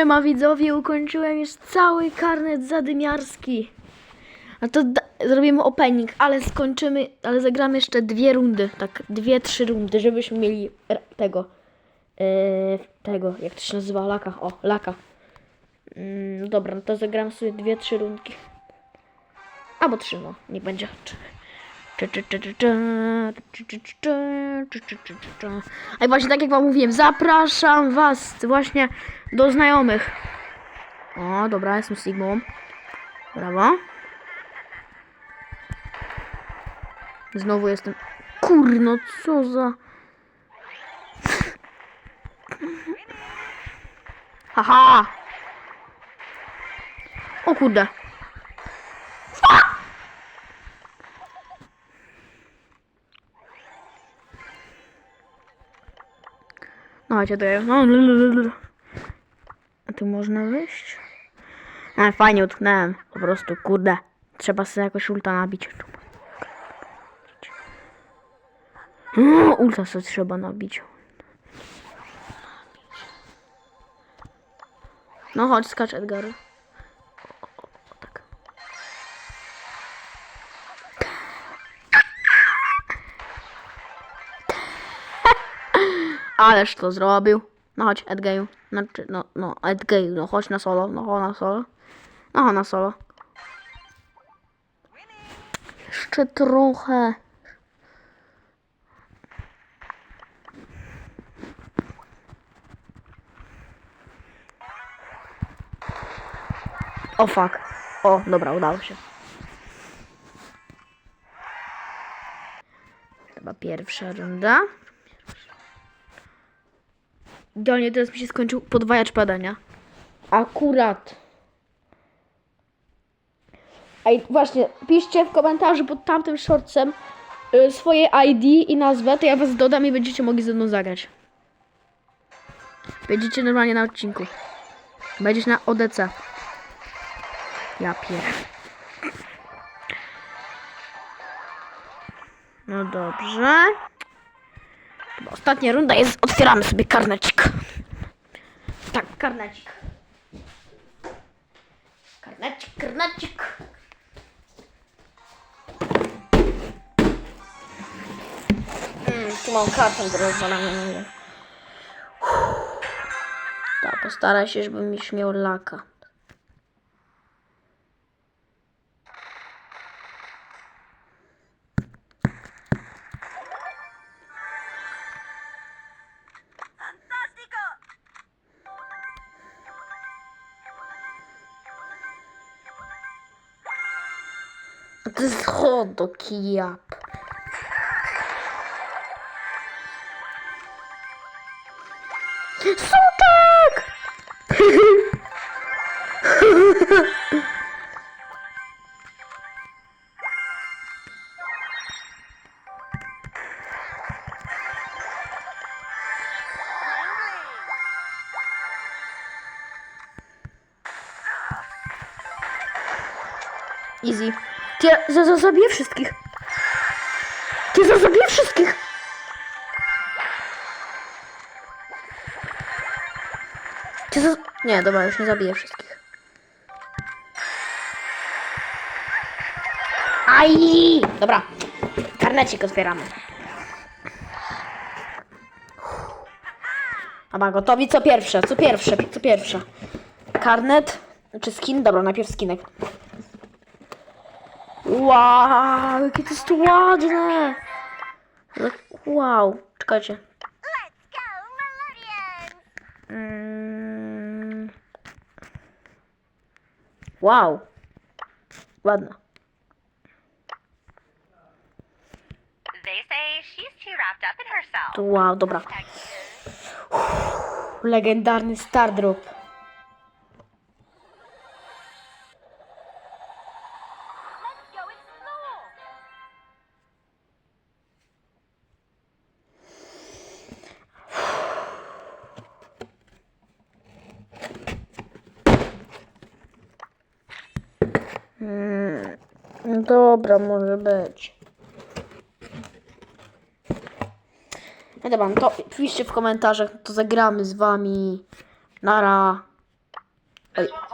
Siema widzowie, ukończyłem już cały karnet zadymiarski. A to zrobimy opening, ale skończymy, ale zagramy jeszcze dwie rundy, tak, dwie, trzy rundy, żebyśmy mieli tego, yy, tego, jak to się nazywa, laka, o, laka. Mm, dobra, no to zagram sobie dwie, trzy rundki. Albo trzy, no, nie będzie. A i właśnie tak jak wam mówiłem, zapraszam was właśnie do znajomych. O, dobra, jestem Sigmą. Brawo. Znowu jestem... Kurno, co za... Haha! O kurde. No chodźcie tutaj. No. A tu można wyjść? A, fajnie utknąłem. Po prostu, kurde. Trzeba sobie jakoś ulta nabić. No, ulta sobie trzeba nabić. No chodź, skacz Edgar. Ależ to zrobił. No chodź, Edgeju. Znaczy, no, no, Edgeju, no chodź na solo, no chodź na solo. No chodź na solo. Jeszcze trochę. O fuck. O, dobra, udało się. Chyba pierwsza runda. Idealnie teraz mi się skończył podwajacz padania. Akurat. Ej, właśnie, piszcie w komentarzu pod tamtym shortsem y, swoje ID i nazwę, to ja was dodam i będziecie mogli ze mną zagrać. Będziecie normalnie na odcinku. Będziesz na ODC. Ja pier... No dobrze. Ostatnia runda jest, otwieramy sobie karnecik. Karnecik. Karnecik, karnecik. Mm, tu mam kartę do rozwalania. Tak, postaraj się, żebym już miał laka. Schodok jap. Sutek! Easy. Ty, za, za, zabiję wszystkich. Ty, za, zabiję wszystkich. Ty, za... Nie, dobra, już nie zabiję wszystkich. Aj! Dobra, karnecik otwieramy. Dobra, gotowi? Co pierwsze? Co pierwsze? Co pierwsze? Karnet czy skin? Dobra, najpierw skinek. Wow, jakie to jest ładne! Wow, czekajcie. Mm. Wow. Ładno. Wow, dobra. Uff, legendarny Stardrop. Dobra, może być. No dobra, no to piszcie w komentarzach, to zagramy z wami. Nara. One's